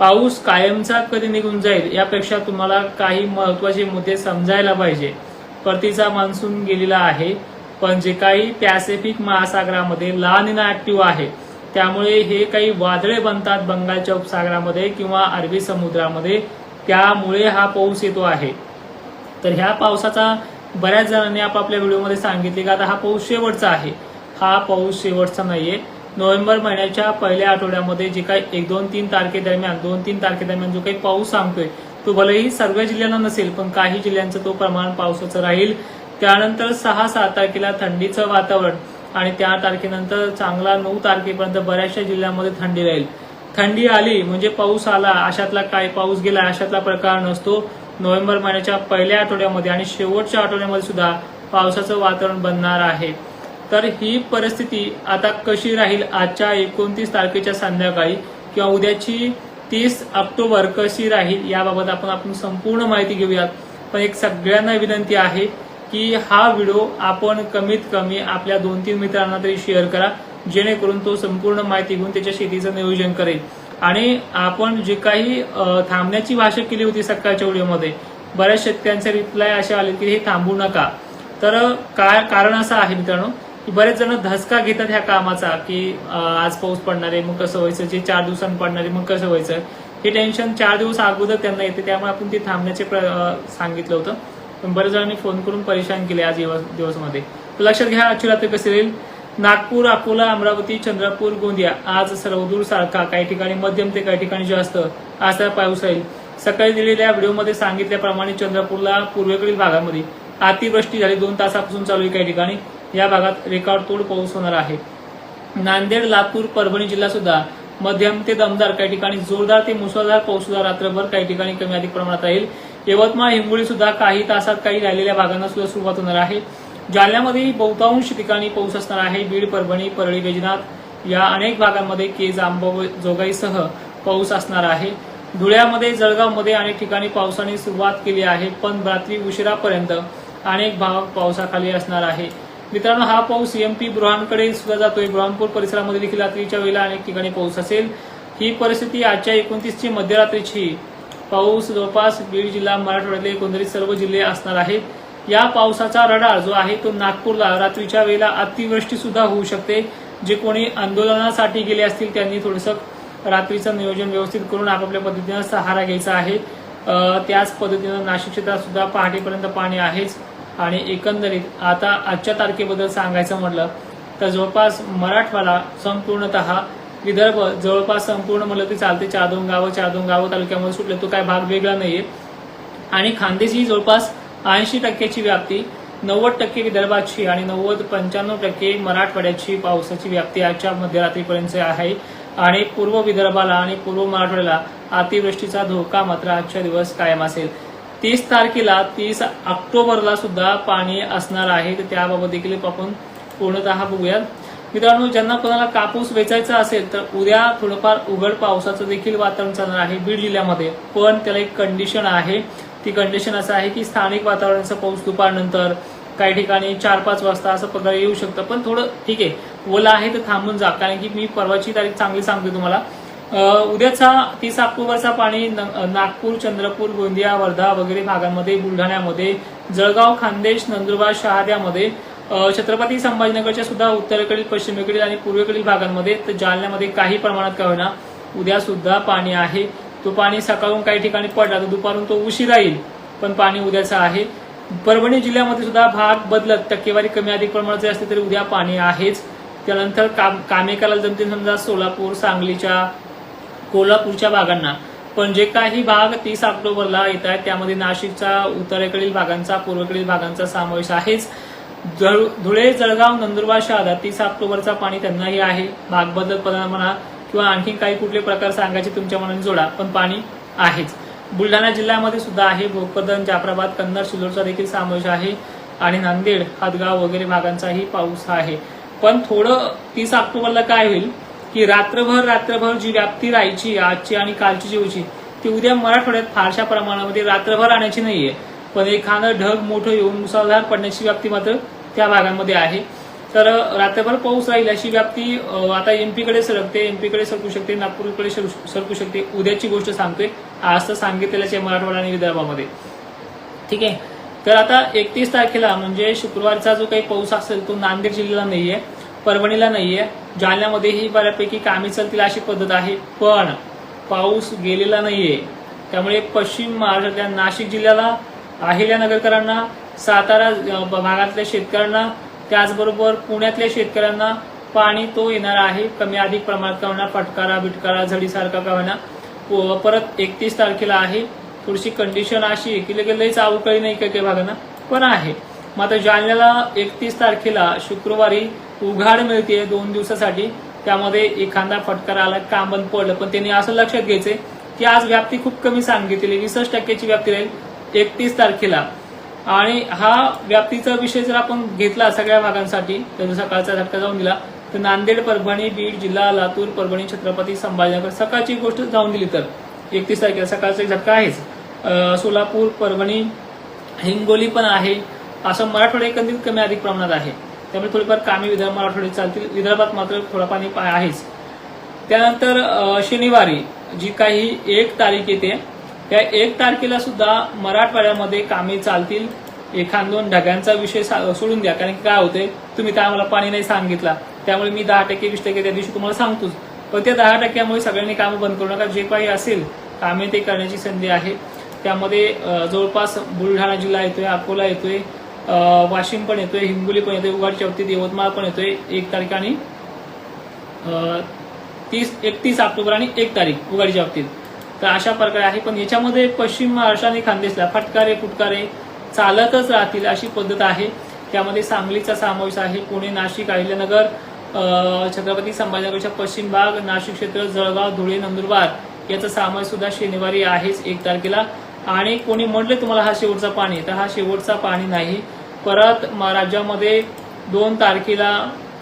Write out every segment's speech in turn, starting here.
पाऊस कायमचा कधी निघून जाईल यापेक्षा तुम्हाला काही महत्त्वाचे मुद्दे समजायला पाहिजे. परतीचा मान्सून गेलेला आहे पण जे काही पॅसिफिक महासागरामध्ये लानिना ऍक्टिव्ह आहे त्यामुळे हे काही वादळे बनतात बंगालच्या उपसागरामध्ये किंवा अरबी समुद्रामध्ये. त्यामुळे हा पाऊस येतो आहे. तर ह्या पावसाचा बऱ्याच जणांनी आपापल्या व्हिडिओमध्ये सांगितले की आता हा पाऊस शेवटचा आहे. हा पाऊस शेवटचा नाहीये. नोव्हेंबर महिन्याच्या पहिल्या आठवड्यामध्ये जे काही एक दोन तीन तारखेदरम्यान दोन तीन तारखेदरम्यान जो काही पाऊस सांगतोय तो भलेही सर्व जिल्ह्यांना नसेल पण काही जिल्ह्यांचं तो प्रमाण पावसाचं राहील. त्यानंतर सहा सात तारखेला थंडीचं वातावरण आणि त्या तारखेनंतर चांगला नऊ तारखेपर्यंत बऱ्याचशा जिल्ह्यांमध्ये थंडी राहील. थंडी आली म्हणजे पाऊस आला अशातला काय पाऊस गेला अशातला प्रकार नसतो. नोव्हेंबर महिन्याच्या पहिल्या आठवड्यामध्ये आणि शेवटच्या आठवड्यामध्ये सुद्धा पावसाचं वातावरण बनणार आहे. तर ही परिस्थिती आता कशी राहील आजच्या एकोणतीस तारखेच्या संध्याकाळी किंवा उद्याची तीस ऑक्टोबर कशी राहील याबाबत आपण आपण संपूर्ण माहिती घेऊयात. पण एक सगळ्यांना विनंती आहे की हा व्हिडिओ आपण कमीत कमी आपल्या दोन तीन मित्रांना तरी शेअर करा जेणेकरून तो संपूर्ण माहिती घेऊन त्याच्या शेतीचं नियोजन करेल. आणि आपण जे काही थांबण्याची भाषा केली होती सकाळच्या व्हिडिओमध्ये बऱ्याच शेतकऱ्यांचे रिप्लाय असे आले की हे थांबू नका. तर काय कारण असं आहे मित्रांनो की बरेच जण धसका घेतात ह्या कामाचा की आज पाऊस पडणार आहे मग कसं व्हायचं? जे चार दिवसांनी पडणार आहे मग कसं व्हायचं? हे टेन्शन चार दिवस अगोदर त्यांना येते. त्यामुळे आपण ते थांबण्याचे प्र- सांगितलं होतं. पण बरेच जणांनी फोन करून परेशान केले आज दिवस दिवसमध्ये. लक्षात घ्या आजची रात्र कशी राहील? नागपूर अकोला अमरावती चंद्रपूर गोंदिया. आज सर्वदूर सारखा काही ठिकाणी मध्यम ते काही ठिकाणी जास्त. असा पाऊस राहील. सकाळी दिलेल्या व्हिडिओमध्ये सांगितल्याप्रमाणे चंद्रपूरला पूर्वेकडील भागामध्ये अतिवृष्टी झाली. दोन तासापासून चालू आहे काही ठिकाणी. या भागात रेकॉर्ड तोड पाऊस होणार आहे. नांदेड लातूर परभणी जिल्हा सुद्धा मध्यम ते दमदार काही ठिकाणी जोरदार ते मुसळधार पाऊस सुद्धा रात्रभर काही ठिकाणी कमी अधिक प्रमाणात राहील. यवतमाळ हिंगोली सुद्धा काही तासात काही राहिलेल्या भागांना सुद्धा सुरुवात होणार आहे. जालन्यामध्येही बहुतांश ठिकाणी पाऊस असणार आहे. बीड परभणी परळी वैजनाथ या अनेक भागांमध्ये केज जोगाईसह पाऊस असणार आहे. धुळ्यामध्ये जळगावमध्ये अनेक ठिकाणी पावसाने सुरुवात केली आहे पण रात्री उशिरापर्यंत अनेक भाग पावसाखाली असणार आहे. मित्रांनो हा पाऊस एमपी बुरहानकडे सुद्धा जातोय. बुरहानपूर परिसरामध्ये देखील रात्रीच्या वेळेला अनेक ठिकाणी पाऊस असेल. ही परिस्थिती आजच्या एकोणतीसची मध्यरात्रीची. पाऊस जवळपास बीड जिल्हा मराठवाड्यातले एकंदरीत सर्व जिल्हे असणार आहेत. या पावसाचा रडार जो आहे तो नागपूरला रात्रीच्या वेळेला अतिवृष्टी सुद्धा होऊ शकते. जे कोणी आंदोलनासाठी गेले असतील त्यांनी थोडंसं रात्रीचं नियोजन व्यवस्थित करून आपापल्या पद्धतीनं सहारा घ्यायचा आहे. त्याच पद्धतीनं नाशिक क्षेत्रात सुद्धा पहाटेपर्यंत पाणी आहेच. आणि एकंदरीत आता आजच्या तारखेबद्दल सांगायचं म्हटलं तर जवळपास मराठवाडा संपूर्णतः विदर्भ जवळपास संपूर्ण म्हणलं ते चालते चादोन गाव चादोन गाव तालुक्यामध्ये सुटले तो काय भाग वेगळा नाहीये. आणि खानदेश ही जवळपास ऐंशी टक्क्याची व्याप्ती नव्वद टक्के विदर्भाची आणि नव्वद पंच्याण्णव टक्के मराठवाड्याची पावसाची व्याप्ती आजच्या मध्यरात्रीपर्यंत आहे. आणि पूर्व विदर्भाला आणि पूर्व मराठवाड्याला अतिवृष्टीचा धोका मात्र आजच्या दिवस कायम असेल. तीस तारखेला तीस ऑक्टोबरला सुद्धा पाणी असणार आहे. तर त्याबाबत देखील आपण पूर्णतः बघूयात. मित्रांनो ज्यांना कोणाला कापूस वेचायचा असेल तर उद्या थोडंफार उघड पावसाचं देखील वातावरण चालणार आहे बीड जिल्ह्यामध्ये. पण त्याला एक कंडिशन आहे. ती कंडिशन असं आहे की स्थानिक वातावरणाचा पाऊस दुपारनंतर काही ठिकाणी चार पाच वाजता असं प्रकारे येऊ शकतं. पण थोडं ठीक आहे. ओला आहे तर थांबून जा. कारण की मी परवाची तारीख चांगली सांगते तुम्हाला. उद्याचा तीस ऑक्टोबरचा पाणी नागपूर चंद्रपूर गोंदिया वर्धा वगैरे भागांमध्ये बुलढाण्यामध्ये जळगाव खानदेश नंदुरबार शहाद्यामध्ये छत्रपती संभाजीनगरच्या सुद्धा उत्तरेकडील पश्चिमेकडील आणि पूर्वेकडील भागांमध्ये तर जालन्यामध्ये काही प्रमाणात का होईना उद्या सुद्धा पाणी आहे. तो पाणी सकाळून काही ठिकाणी पडला तर दुपारून तो उशिरा येईल पण पाणी उद्याचं आहे. परभणी जिल्ह्यामध्ये सुद्धा भाग बदलत टक्केवारी कमी अधिक प्रमाणाचे असते तरी उद्या पाणी आहेच. त्यानंतर काम कामेकाला जमतील समजा सोलापूर सांगलीच्या कोल्हापूरच्या भागांना. पण जे काही भाग तीस ऑक्टोबरला येत आहेत त्यामध्ये नाशिकचा उत्तरेकडील भागांचा पूर्वेकडील भागांचा समावेश आहेच. जळ- धुळे जळगाव नंदुरबार शहरात तीस ऑक्टोबरचा पाणी त्यांनाही आहे. भाग बदलत म्हणा किंवा आणखी काही कुठले प्रकार सांगायचे तुमच्या मनाने जोडा पण पाणी आहेच. बुलढाणा जिल्ह्यामध्ये सुद्धा आहे भोकरदन जाफराबाद कन्नड सिल्लोडचा देखील समावेश आहे आणि नांदेड हातगाव वगैरे भागांचाही पाऊस आहे. पण थोडं तीस ऑक्टोबरला काय होईल? की रात्रभर रात्रभर जी व्याप्ती राहायची आजची आणि कालची जी ती उद्या मराठवाड्यात फारशा प्रमाणामध्ये रात्रभर आणायची नाहीये. पण एखादं ढग मोठं येऊन मुसळधार पडण्याची व्याप्ती मात्र त्या भागांमध्ये आहे. तर रात्रभर पाऊस राहील अशी व्याप्ती आता एमपीकडे सरकते एमपीकडे सरकू शकते नागपूरकडे सर- सरकू शकते. उद्याची गोष्ट सांगतोय. आज तर सांगितलेल्याच आहे मराठवाडा आणि विदर्भामध्ये. ठीक आहे? तर आता एकतीस तारखेला म्हणजे शुक्रवारचा जो काही पाऊस असेल तो नांदेड जिल्ह्याला नाहीये. परभणीला नाहीये. जालन्यामध्येही बऱ्यापैकी कामी चालतील अशी पद्धत आहे पण पाऊस गेलेला नाहीये. त्यामुळे पश्चिम महाराष्ट्रातल्या नाशिक जिल्ह्याला अहिल्यानगरकरांना सातारा भागातल्या शेतकऱ्यांना त्याचबरोबर पुण्यातल्या शेतकऱ्यांना पाणी तो येणार आहे. कमी अधिक प्रमाणात का होणार फटकारा बिटकारा झडीसारखा का होणार परत एकतीस तारखेला आहे. थोडीशी कंडिशन अशी आहे की लगेच लईच अवकाळी नाही काही काही भागांना? पण आहे. मात्र जालन्याला एकतीस तारखेला शुक्रवारी उघाड मिळते दोन दिवसासाठी. त्यामध्ये एखादा फटकार आला काम बंद पडलं पण त्यांनी असं लक्षात घ्यायचंय की आज व्याप्ती खूप कमी सांगितलेली वीसच टक्क्याची व्याप्ती राहील एकतीस तारखेला. आणि हा व्याप्तीचा विषय जर आपण घेतला सगळ्या भागांसाठी तर सकाळचा झटका जाऊन दिला. तर नांदेड परभणी बीड जिल्हा लातूर परभणी छत्रपती संभाजीनगर सकाळची गोष्ट जाऊन दिली तर. एकतीस तारखेला सकाळचा एक झटका आहेच. सोलापूर परभणी हिंगोली पण आहे. असं मराठवाडा एकंदरीत कमी अधिक प्रमाणात आहे. त्यामुळे थोडीफार कामे विदर्भ मराठवाडी चालतील. विदर्भात मात्र थोडा पाणी आहेच. त्यानंतर शनिवारी जी काही एक तारीख येते त्या एक तारखेला सुद्धा मराठवाड्यामध्ये कामे चालतील. एखाद दोन ढगांचा विषय सा- सोडून द्या. कारण की काय होते तुम्ही त्या आम्हाला पाणी नाही सांगितला. त्यामुळे मी दहा टक्के वीस टक्के त्या दिवशी तुम्हाला सांगतोच. पण त्या दहा टक्क्यामुळे सगळ्यांनी कामं बंद करू नका. जे काही असेल कामे ते करण्याची संधी आहे. त्यामध्ये जवळपास बुलढाणा जिल्हा येतोय अकोला येतोय वाशिम पण येतोय हिंगोली पण येतोय उगाडच्या बाबतीत यवतमाळ पण येतोय एक तारीख आणि तीस एकतीस ऑक्टोबर आणि एक तारीख उघाडीच्या बाबतीत तर अशा प्रकारे आहे पण याच्यामध्ये पश्चिम महाराष्ट्र आणि खानदेशला फटकारे फुटकारे चालतच राहतील अशी पद्धत आहे. त्यामध्ये सांगलीचा समावेश आहे पुणे नाशिक अहिल्यानगर छत्रपती संभाजीनगरच्या पश्चिम भाग नाशिक क्षेत्र जळगाव धुळे नंदुरबार याचा समावेश सुद्धा शनिवारी आहेच एक तारखेला. आणि कोणी म्हटले तुम्हाला हा शेवटचा पाणी तर हा शेवटचा पाणी नाही. परत राज्यामध्ये दोन तारखेला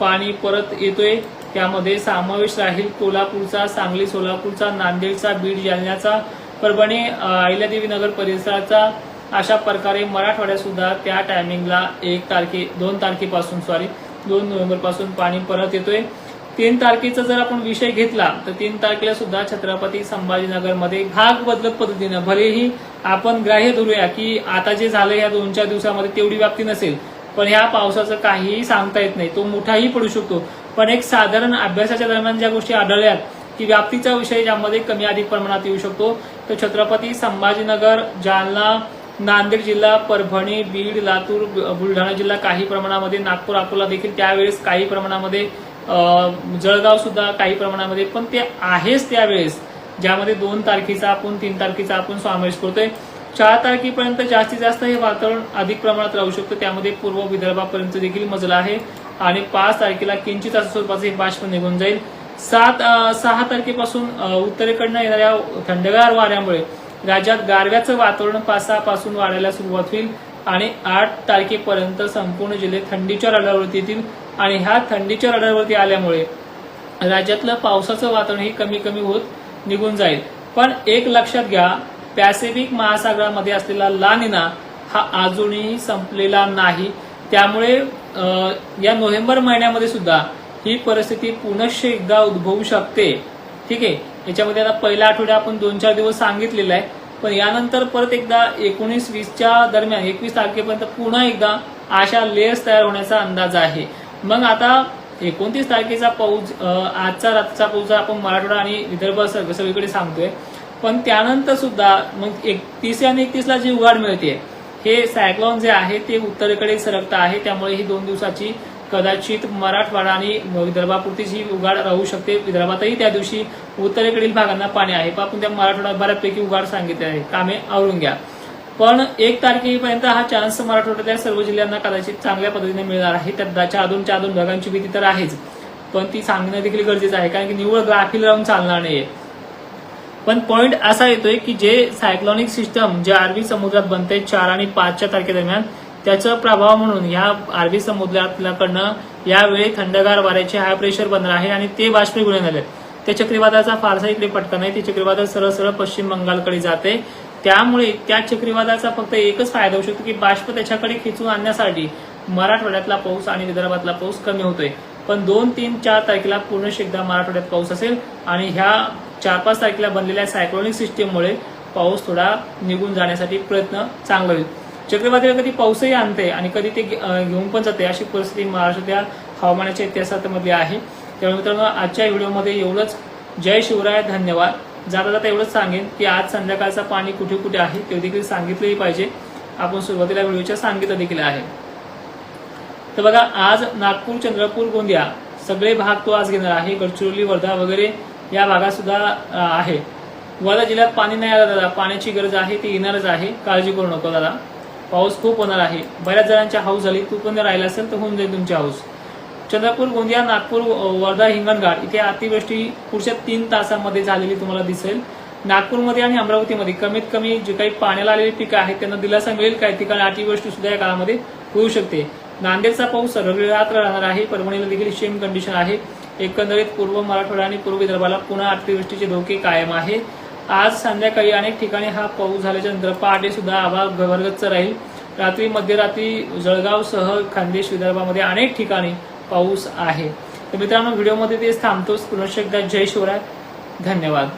पाणी परत येतोय. त्यामध्ये समावेश राहील कोल्हापूरचा सांगली सोलापूरचा नांदेडचा बीड जालन्याचा परभणी अहिल्यादेवी नगर परिसराचा अशा प्रकारे मराठवाड्यात सुद्धा त्या टायमिंगला एक तारखे दोन तारखेपासून सॉरी दोन नोव्हेंबरपासून पाणी परत येतोय. तीन तारखेचा जर आपण विषय घेतला तर तीन तारखेला सुद्धा छत्रपती संभाजीनगरमध्ये भाग बदलत पद्धतीनं भलेही आपण ग्राह्य धरूया की आता जे झालं या दोन चार दिवसामध्ये तेवढी व्याप्ती नसेल पण ह्या पावसाचं काहीही सांगता येत नाही. तो मोठाही पडू शकतो. पण एक साधारण अभ्यासाच्या दरम्यान ज्या गोष्टी आढळल्यात की व्याप्तीचा विषय ज्यामध्ये कमी अधिक प्रमाणात येऊ शकतो तर छत्रपती संभाजीनगर जालना नांदेड जिल्हा परभणी बीड लातूर बुलढाणा जिल्हा काही प्रमाणामध्ये नागपूर अकोला देखील त्यावेळेस काही प्रमाणामध्ये जळगाव सुद्धा काही प्रमाणामध्ये पण ते आहेच त्यावेळेस ज्यामध्ये दोन तारखेचा आपण तीन तारखेचा आपण समावेश करतोय. चार तारखेपर्यंत जास्तीत जास्त हे वातावरण अधिक प्रमाणात राहू शकतं. त्यामध्ये पूर्व विदर्भापर्यंत देखील मजला आहे. आणि पाच तारखेला किंचित असं हे बाष्प निघून जाईल. सात सहा तारखेपासून उत्तरेकडनं येणाऱ्या थंडगार वाऱ्यामुळे राज्यात गारव्याचं वातावरण पाच सहा पासून वाढायला सुरुवात होईल. आणि आठ तारखेपर्यंत संपूर्ण जिल्हे थंडीच्या रडावरती येतील आणि ह्या थंडीच्या रडारवरती आल्यामुळे राज्यातलं पावसाचं वातावरण हे कमी कमी होत निघून जाईल. पण एक लक्षात घ्या पॅसिफिक महासागरामध्ये असलेला लानिना हा अजूनही संपलेला नाही. त्यामुळे या नोव्हेंबर महिन्यामध्ये सुद्धा ही परिस्थिती पुनश्च एकदा उद्भवू शकते. ठीक आहे? याच्यामध्ये आता पहिल्या आठवड्या आपण दोन चार दिवस सांगितलेला आहे. पण यानंतर परत एकदा एकोणीस वीसच्या दरम्यान एकवीस तारखेपर्यंत पुन्हा एकदा अशा लेयर्स तयार होण्याचा अंदाज आहे. मग आता एकोणतीस तारखेचा पाऊस आजचा रातचा पाऊस आपण मराठवाडा आणि विदर्भ सगळीकडे सांगतोय पण त्यानंतर सुद्धा मग एकतीस आणि एकतीसला जी उघाड मिळते हे सायक्लॉन जे आहे ते उत्तरेकडे सरकत आहे त्यामुळे ही दोन दिवसाची कदाचित मराठवाडा आणि विदर्भापुरतीच ही उघाड राहू शकते विदर्भातही त्या दिवशी उत्तरेकडील भागांना पाणी आहे. पण आपण त्या मराठवाडा बऱ्यापैकी उघाड सांगितले आहे. कामे आवरून घ्या. पण एक तारखेपर्यंत हा चान्स मराठवाड्यातल्या सर्व जिल्ह्यांना कदाचित चांगल्या पद्धतीने मिळणार आहे. त्यात चार दोन चार दोन भागांची भीती तर आहेच. पण ती सांगणं देखील गरजेचं आहे कारण की निव्वळ ग्राफील राहून चालणार नाहीये. पण पॉइंट असा येतोय की जे सायक्लॉनिक सिस्टम जे अरबी समुद्रात बनते चार आणि पाचच्या तारखेदरम्यान त्याचा प्रभाव म्हणून या अरबी समुद्रातल्याकडनं यावेळी थंडगार वाऱ्याचे हाय प्रेशर बनणार आहे आणि ते बाष्पीभूत झाले त्या चक्रीवादळाचा फारसा इकडे पटका नाही ते चक्रीवादळ सरळ सरळ पश्चिम बंगालकडे जाते. त्यामुळे त्या चक्रीवादळाचा फक्त एकच फायदा होऊ शकतो की बाष्प त्याच्याकडे खेचून आणण्यासाठी मराठवाड्यातला पाऊस आणि विदर्भातला पाऊस कमी होतोय. पण दोन तीन चार तारखेला पूर्ण एकदा मराठवाड्यात पाऊस असेल आणि ह्या चार पाच तारखेला बनलेल्या सायक्लोनिक सिस्टीममुळे पाऊस थोडा निघून जाण्यासाठी प्रयत्न चांगला होईल. चक्रीवादळ कधी पाऊसही आणते आणि कधी ते घेऊन पण जाते अशी परिस्थिती महाराष्ट्रातल्या हवामानाच्या इतिहासामध्ये आहे. त्यामुळे मित्रांनो आजच्या व्हिडिओमध्ये एवढंच. जय शिवराय धन्यवाद. जाता जाता एवढंच सांगेन की आज संध्याकाळचा पाणी कुठे कुठे आहे ते देखील सांगितलंही पाहिजे. आपण सुरुवातीला व्हिडिओच्या सांगितलं देखील आहे. तर बघा आज नागपूर चंद्रपूर गोंदिया सगळे भाग तो आज घेणार आहे. गडचिरोली वर्धा वगैरे या भागात सुद्धा आहे. वर्धा जिल्ह्यात पाणी नाही आलं दादा. पाण्याची गरज आहे ती येणारच आहे. काळजी करू नको दादा. पाऊस खूप होणार आहे. बऱ्याच जणांची हाऊस झाली. तू पण राहिला असेल तर होऊन जाईल तुमची हाऊस. चंद्रपूर गोंदिया नागपूर वर्धा हिंगणघाट इथे अतिवृष्टी पुढच्या तीन तासामध्ये झालेली तुम्हाला दिसेल. नागपूरमध्ये आणि अमरावतीमध्ये कमीत कमी जे काही पाण्याला आलेली पिकं आहेत त्यांना दिलासा मिळेल. काही ठिकाणी अतिवृष्टी सुद्धा या काळामध्ये होऊ शकते. नांदेडचा पाऊस रविवारी रात्र राहणार आहे. परभणीला देखील सेम कंडिशन आहे. एकंदरीत पूर्व मराठवाडा आणि पूर्व विदर्भाला पुन्हा अतिवृष्टीचे धोके कायम आहे. आज संध्याकाळी अनेक ठिकाणी हा पाऊस झाल्याच्यानंतर पहाटे सुद्धा आभाळ गभरगच्च राहील. रात्री मध्यरात्री जळगावसह खानदेश विदर्भामध्ये अनेक ठिकाणी पाऊस आहे. तर मित्रांनो व्हिडिओमध्ये तेच थांबतोच पुनश्च एकदा जय शिवराय. धन्यवाद.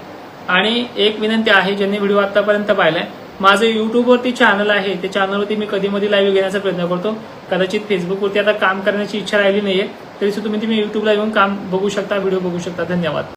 आणि एक विनंती आहे ज्यांनी व्हिडिओ आतापर्यंत पाहिलाय माझं युट्यूबवरती चॅनल आहे. त्या चॅनलवरती मी कधी मध्ये लाईव्ह घेण्याचा प्रयत्न करतो. कदाचित फेसबुकवरती आता काम करण्याची इच्छा राहिली नाहीये तरी सुद्धा तुम्ही तुम्ही युट्यूबला येऊन काम बघू शकता व्हिडिओ बघू शकता. धन्यवाद.